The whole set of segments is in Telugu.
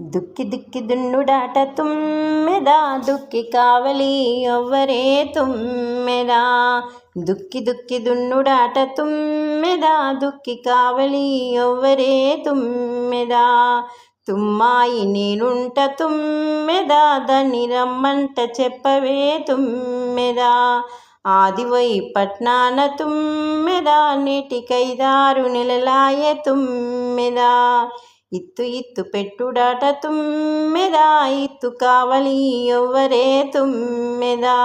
దుక్కి దుక్కి దున్నుడాట తుమ్మెదా దుక్కి కావలి ఎవ్వరే తుమ్మెదా. దుక్కి దుక్కి దున్నుడాట తుమ్మెదా దుక్కి కావలి ఎవ్వరే తుమ్మెదా. తుమ్మాయి నేనుంట తుమ్మెదా దాన్ని రమ్మంట చెప్పవే తుమ్మెదా. ఆదివై పట్నాన తుమ్మెదా నేటికైదారు నెలలాయ తుమ్మెదా. ఇత్తు ఇత్తు పెట్టుడాట తుమ్మెదా ఇత్తు కావలి ఎవ్వరే తుమ్మెదా.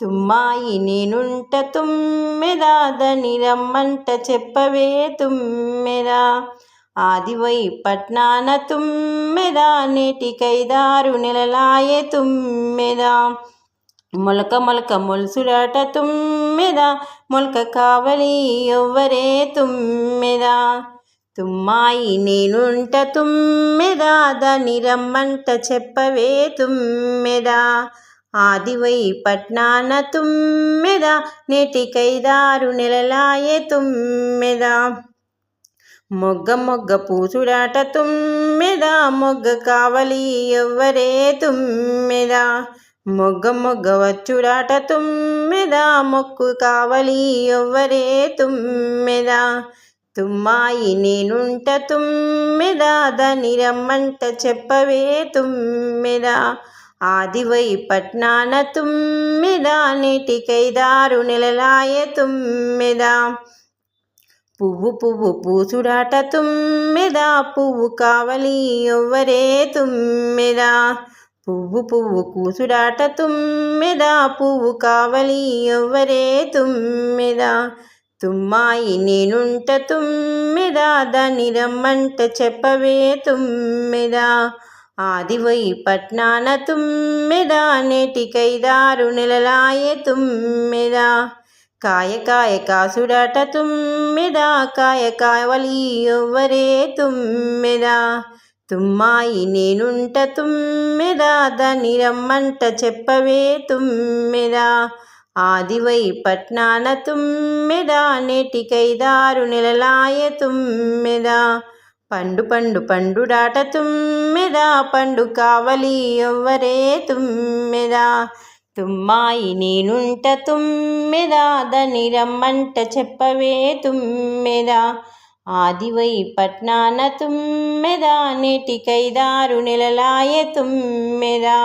తుమ్మాయి నేనుంట తుమ్మెదా దని రమ్మంట చెప్పవే తుమ్మెదా. ఆదివై పట్నాన తుమ్మెదా నేటికైదారు నెలలాయే తుమ్మెదా. మొలక మొలక మొలుసుడాట తుమ్మెదా మొలక కావలి ఎవ్వరే తుమ్మెదా. తుమ్మాయి నేనుంట తుమ్మెదా? దాన్ని రమ్మంట చెప్పవే తుమ్మెదా? ఆదివై పట్నాన తుమ్మెదా? నేటికైదారు నెలలాయే తుమ్మెదా? మొగ్గ మొగ్గ పూసుడాట తుమ్మెదా? మొగ్గ కావలి ఎవ్వరే తుమ్మెదా? మొగ్గ మొగ్గ వచ్చుడాట తుమ్మెదా? మొక్కు కావలి ఎవ్వరే తుమ్మెదా? తుమ్మాయి నేనుంట తుమ్మెదా? దాని రమ్మంట చెప్పవే తుమ్మెదా? ఆదివై పట్నాన తుమ్మెదా? నేటికైదారు నెలలాయ తుమ్మెదా? పువ్వు పువ్వు పూసుడాట తుమ్మెదా? పువ్వు కావలి ఎవ్వరే తుమ్మెదా? పువ్వు పువ్వు కూసుడాట తుమ్మెదా? పువ్వు కావలి ఎవ్వరే తుమ్మెదా? తుమ్మాయి నేనుంట తుమ్మెదా దాన్ని రమ్మంట చెప్పవే తుమ్మెదా. ఆదివై పట్నాన తుమ్మెదా నేటికైదారు నెలలాయే తుమ్మెదా. కాయ కాయ కాసుడాట తుమ్మెదా కాయ కావలి ఎవ్వరే తుమ్మెదా. తుమ్మాయి నేనుంట తుమ్మెదా దాన్ని రమ్మంట చెప్పవే తుమ్మెదా. ఆదివై పట్నాన తుమ్మెదా నేటికైదారు నెలలాయ తుమ్మెదా. పండు పండు పండుడాట తుమ్మెదా పండు కావలి ఎవ్వరే తుమ్మెదా. తుమ్మాయి నేనుంట తుమ్మెదా దని రమ్మంట చెప్పవే తుమ్మెదా. ఆదివై పట్నాన తుమ్మెదా నేటికైదారు నెలలాయ తుమ్మెదా.